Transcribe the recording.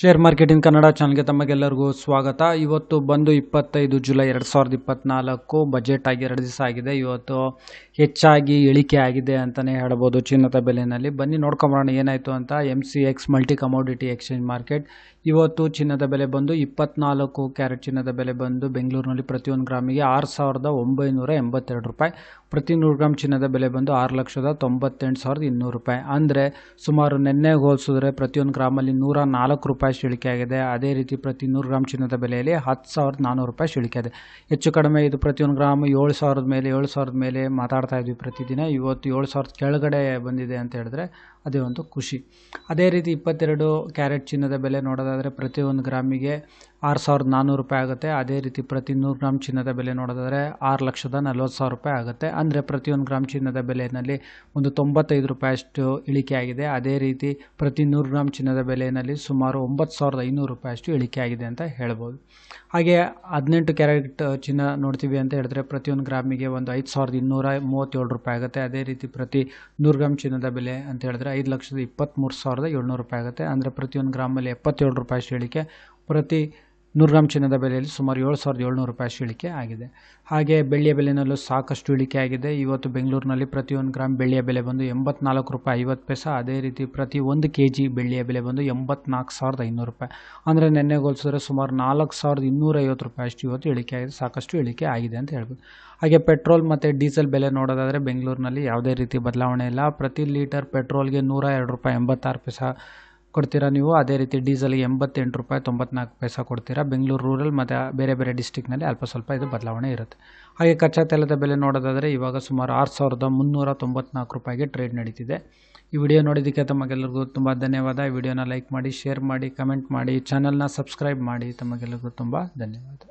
Share ಮಾರ್ಕೆಟಿನ Kannada ಚಾನಲ್ಗೆ ತಮಗೆಲ್ಲರಿಗೂ ಸ್ವಾಗತ. ಇವತ್ತು ಬಂದು ಇಪ್ಪತ್ತೈದು ಜುಲೈ ಎರಡು ಸಾವಿರದ ಇಪ್ಪತ್ತ್ನಾಲ್ಕು ಬಜೆಟ್ ಆಗಿ ಎರಡು ದಿವಸ ಆಗಿದೆ. ಇವತ್ತು ಹೆಚ್ಚಾಗಿ ಇಳಿಕೆ ಆಗಿದೆ ಅಂತಲೇ ಹೇಳ್ಬೋದು ಚಿನ್ನದ ಬೆಲೆಯಲ್ಲಿ ಬನ್ನಿ ನೋಡ್ಕೊಂಬರೋಣ ಏನಾಯಿತು ಅಂತ. M C X multi commodity exchange market ಇವತ್ತು ಚಿನ್ನದ ಬೆಲೆ ಬಂದು ಇಪ್ಪತ್ನಾಲ್ಕು ಕ್ಯಾರೆಟ್ ಚಿನ್ನದ ಬೆಲೆ ಬಂದು ಬೆಂಗಳೂರಿನಲ್ಲಿ ಪ್ರತಿಯೊಂದು ಗ್ರಾಮಿಗೆ ಆರು ಸಾವಿರದ ಒಂಬೈನೂರ ಎಂಬತ್ತೆರಡು ರೂಪಾಯಿ. ಪ್ರತಿ ನೂರು ಗ್ರಾಮ್ ಚಿನ್ನದ ಬೆಲೆ ಬಂದು ಆರು ಲಕ್ಷದ ತೊಂಬತ್ತೆಂಟು ಸಾವಿರದ ಇನ್ನೂರು ರೂಪಾಯಿ. ಅಂದರೆ ಸುಮಾರು ನಿನ್ನೆ ಹೋಲಿಸಿದ್ರೆ ಪ್ರತಿಯೊಂದು ಗ್ರಾಮಲ್ಲಿ ನೂರ ನಾಲ್ಕು ರೂಪಾಯಿ ಇಳಿಕೆ ಆಗಿದೆ. ಅದೇ ರೀತಿ ಪ್ರತಿ ನೂರು ಗ್ರಾಮ್ ಚಿನ್ನದ ಬೆಲೆಯಲ್ಲಿ ಹತ್ತು ಸಾವಿರದ ನಾನ್ನೂರು ರೂಪಾಯಿ ಶಿಳಿಕೆ ಇದೆ. ಹೆಚ್ಚು ಕಡಿಮೆ ಇದು ಪ್ರತಿಯೊಂದು ಗ್ರಾಮ್ ಏಳು ಸಾವಿರದ ಮೇಲೆ, ಏಳು ಸಾವಿರದ ಮೇಲೆ ಮಾತಾಡ್ತಾ ಇದ್ವಿ ಪ್ರತಿದಿನ. ಇವತ್ತು ಏಳು ಸಾವಿರದ ಕೆಳಗಡೆ ಬಂದಿದೆ ಅಂತ ಹೇಳಿದ್ರೆ ಅದೇ ಒಂದು ಖುಷಿ. ಅದೇ ರೀತಿ ಇಪ್ಪತ್ತೆರಡು ಕ್ಯಾರೆಟ್ ಚಿನ್ನದ ಬೆಲೆ ನೋಡೋದಾದರೆ ಪ್ರತಿಯೊಂದು ಗ್ರಾಮಿಗೆ ಆರು ಸಾವಿರದ ನಾನ್ನೂರು ರೂಪಾಯಿ ಆಗುತ್ತೆ. ಅದೇ ರೀತಿ ಪ್ರತಿ ನೂರು ಗ್ರಾಮ್ ಚಿನ್ನದ ಬೆಲೆ ನೋಡೋದಾದರೆ ಆರು ಲಕ್ಷದ ನಲ್ವತ್ತು ಸಾವಿರ ರೂಪಾಯಿ ಆಗುತ್ತೆ. ಅಂದರೆ ಪ್ರತಿಯೊಂದು ಗ್ರಾಮ್ ಚಿನ್ನದ ಬೆಲೆಯಲ್ಲಿ ಒಂದು ತೊಂಬತ್ತೈದು ರೂಪಾಯಿಯಷ್ಟು ಇಳಿಕೆ ಆಗಿದೆ. ಅದೇ ರೀತಿ ಪ್ರತಿ ನೂರು ಗ್ರಾಮ್ ಚಿನ್ನದ ಬೆಲೆಯಲ್ಲಿ ಸುಮಾರು ಒಂಬತ್ತು ಸಾವಿರದ ಐನೂರು ರೂಪಾಯಿ ಅಷ್ಟು ಇಳಿಕೆ ಆಗಿದೆ ಅಂತ ಹೇಳ್ಬೋದು. ಹಾಗೆ ಹದಿನೆಂಟು ಕ್ಯಾರೆಟ್ ಚಿನ್ನ ನೋಡ್ತೀವಿ ಅಂತ ಹೇಳಿದ್ರೆ ಪ್ರತಿಯೊಂದು ಗ್ರಾಮಿಗೆ ಒಂದು ಐದು ಸಾವಿರದ ಇನ್ನೂರ ಮೂವತ್ತೇಳು ರೂಪಾಯಿ ಆಗುತ್ತೆ. ಅದೇ ರೀತಿ ಪ್ರತಿ ನೂರು ಗ್ರಾಮ್ ಚಿನ್ನದ ಬೆಲೆ ಅಂತ ಹೇಳಿದ್ರೆ ಐದು ಲಕ್ಷದ ಇಪ್ಪತ್ತ್ಮೂರು ಸಾವಿರದ ಏಳ್ನೂರು ರೂಪಾಯಿ ಆಗುತ್ತೆ. ಅಂದರೆ ಪ್ರತಿಯೊಂದು ಗ್ರಾಮಲ್ಲಿ ಎಪ್ಪತ್ತೇಳು ರೂಪಾಯಿ ಅಷ್ಟು ಇಳಿಕೆ. ಪ್ರತಿ ನೂರು ಗ್ರಾಮ್ ಚಿನ್ನದ ಬೆಲೆಯಲ್ಲಿ ಸುಮಾರು ಏಳು ಸಾವಿರದ ಏಳ್ನೂರು ರೂಪಾಯಿ ಇಳಿಕೆ ಆಗಿದೆ. ಹಾಗೆ ಬೆಳ್ಳಿಯ ಬೆಲೆನಲ್ಲೂ ಸಾಕಷ್ಟು ಇಳಿಕೆ ಆಗಿದೆ. ಇವತ್ತು ಬೆಂಗಳೂರಿನಲ್ಲಿ ಒಂದು ಗ್ರಾಮ್ ಬೆಳ್ಳಿಯ ಬೆಲೆ ಬಂದು ಎಂಬತ್ನಾಲ್ಕು ರೂಪಾಯಿ ಐವತ್ತು ಪೈಸೆ. ಅದೇ ರೀತಿ ಪ್ರತಿ ಒಂದು ಕೆ ಜಿ ಬೆಳ್ಳಿಯ ಬೆಲೆ ಬಂದು ಎಂಬತ್ನಾಲ್ಕು ಸಾವಿರದ ಐನೂರು ರೂಪಾಯಿ. ಅಂದರೆ ನೆನ್ನೆ ಹೋಲಿಸಿದ್ರೆ ಸುಮಾರು ನಾಲ್ಕು ಸಾವಿರದ ಇನ್ನೂರೈವತ್ತು ರೂಪಾಯಿ ಅಷ್ಟು ಇವತ್ತು ಇಳಿಕೆ ಆಗಿದೆ. ಸಾಕಷ್ಟು ಇಳಿಕೆ ಆಗಿದೆ ಅಂತ ಹೇಳ್ಬೋದು. ಹಾಗೆ ಪೆಟ್ರೋಲ್ ಮತ್ತು ಡೀಸೆಲ್ ಬೆಲೆ ನೋಡೋದಾದರೆ ಬೆಂಗಳೂರಿನಲ್ಲಿ ಯಾವುದೇ ರೀತಿ ಬದಲಾವಣೆ ಇಲ್ಲ. ಪ್ರತಿ ಲೀಟರ್ ಪೆಟ್ರೋಲ್ಗೆ ನೂರ ಎರಡು ರೂಪಾಯಿ ಎಂಬತ್ತಾರು ಪೈಸೆ ಕೊಡ್ತೀರಾ ನೀವು? ಅದೇ ರೀತಿ ಡೀಸೆಲ್ಗೆ ಎಂಬತ್ತೆಂಟು ರೂಪಾಯಿ ತೊಂಬತ್ನಾಲ್ಕು ಪೈಸಾ ಕೊಡ್ತೀರಾ. ಬೆಂಗಳೂರು ರೂರಲ್ ಮತ್ತು ಬೇರೆ ಬೇರೆ ಡಿಸ್ಟಿಕ್ನಲ್ಲಿ ಅಲ್ಪ ಸ್ವಲ್ಪ ಇದು ಬದಲಾವಣೆ ಇರುತ್ತೆ. ಹಾಗೆ ಕಚ್ಚಾ ತೈಲದ ಬೆಲೆ ನೋಡೋದಾದರೆ ಇವಾಗ ಸುಮಾರು ಆರು ಸಾವಿರದ ಮುನ್ನೂರ ತೊಂಬತ್ನಾಲ್ಕು ರೂಪಾಯಿಗೆ ಟ್ರೇಡ್ ನಡೀತಿದೆ. ಈ ವಿಡಿಯೋ ನೋಡಿದ್ದಕ್ಕೆ ತಮಗೆಲ್ಲರಿಗೂ ತುಂಬ ಧನ್ಯವಾದ. ಈ ವಿಡಿಯೋನ ಲೈಕ್ ಮಾಡಿ ಶೇರ್ ಮಾಡಿ ಕಮೆಂಟ್ ಮಾಡಿ ಚಾನಲ್ನ ಸಬ್ಸ್ಕ್ರೈಬ್ ಮಾಡಿ. ತಮಗೆಲ್ಲರಿಗೂ ತುಂಬ ಧನ್ಯವಾದ.